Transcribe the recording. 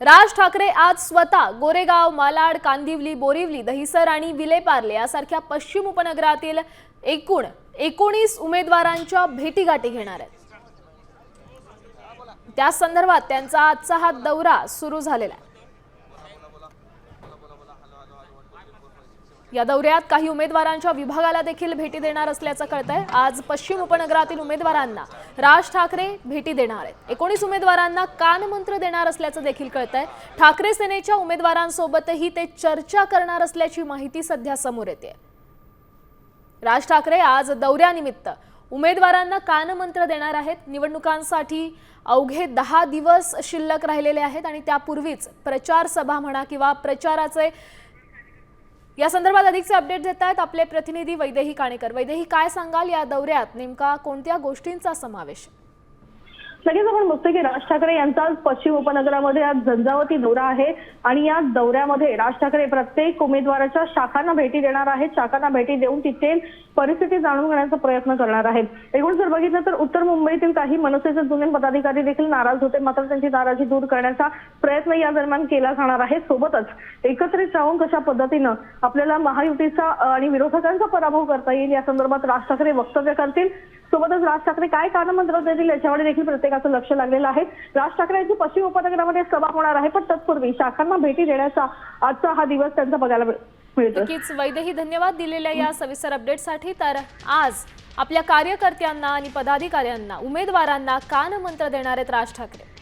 राज ठाकरे आज स्वतः गोरेगाव मालाड कांदिवली बोरिवली दहिसर आणि विलेपार्ले यासारख्या पश्चिम उपनगरातील एकूण एकोणीस उमेदवारांच्या भेटीगाठी घेणार आहेत. त्या संदर्भात त्यांचा आजचा हा दौरा सुरू झालेला आहे. या दौऱ्यात काही उमेदवारांच्या विभागाला देखील भेटी देणार असल्याचं कळतंय. आज पश्चिम उपनगरातील उमेदवारांना राज ठाकरे भेटी देणार आहेत. एकोणीस उमेदवारांना कानमंत्र देणार असल्याचं देखील कळतंय. ठाकरे सेनेच्या उमेदवारांसोबतही ते चर्चा करणार असल्याची माहिती सध्या समोर येते राज ठाकरे आज दौऱ्यानिमित्त उमेदवारांना कानमंत्र देणार आहेत. निवडणुकांसाठी अवघे दहा दिवस शिल्लक राहिलेले आहेत आणि त्यापूर्वीच प्रचार सभा म्हणा किंवा प्रचाराचे या संदर्भात अधिकचे अपडेट देत आहेत आपले प्रतिनिधी वैदेही काणेकर. वैदेही काय सांगाल या दौऱ्यात? नेमका कोणत्या गोष्टींचा समावेश लगेच आपण बघतोय की राज ठाकरे यांचा आज पश्चिम उपनगरामध्ये आज झंझावती दौरा आहे आणि या दौऱ्यामध्ये राज ठाकरे प्रत्येक उमेदवाराच्या शाखांना भेटी देणार आहेत. शाखांना भेटी देऊन तिथे परिस्थिती जाणून घेण्याचा प्रयत्न करणार आहेत. एकूण जर बघितलं तर उत्तर मुंबईतील काही मनसेचे जुने पदाधिकारी देखील नाराज होते. मात्र त्यांची नाराजी दूर करण्याचा प्रयत्न या दरम्यान केला जाणार आहे. सोबतच एकत्रित राहून कशा पद्धतीनं आपल्याला महायुतीचा आणि विरोधकांचा पराभव करता येईल या संदर्भात राज ठाकरे वक्तव्य करतील. सोबतच राज ठाकरे काय कानमंत्र देतील याच्यावर देखील प्रत्येक प्रत्येकाचं लक्ष लागलेलं आहे. राज ठाकरे यांची पश्चिम उपनगरामध्ये सभा होणार आहे पण तत्पूर्वी शाखांना भेटी देण्याचा आजचा हा दिवस त्यांचा बघायला मिळतो नक्कीच वैद्यही धन्यवाद दिलेल्या या सविस्तर अपडेटसाठी तर आज आपल्या कार्यकर्त्यांना आणि पदाधिकाऱ्यांना उमेदवारांना कानमंत्र देणार आहेत राज ठाकरे.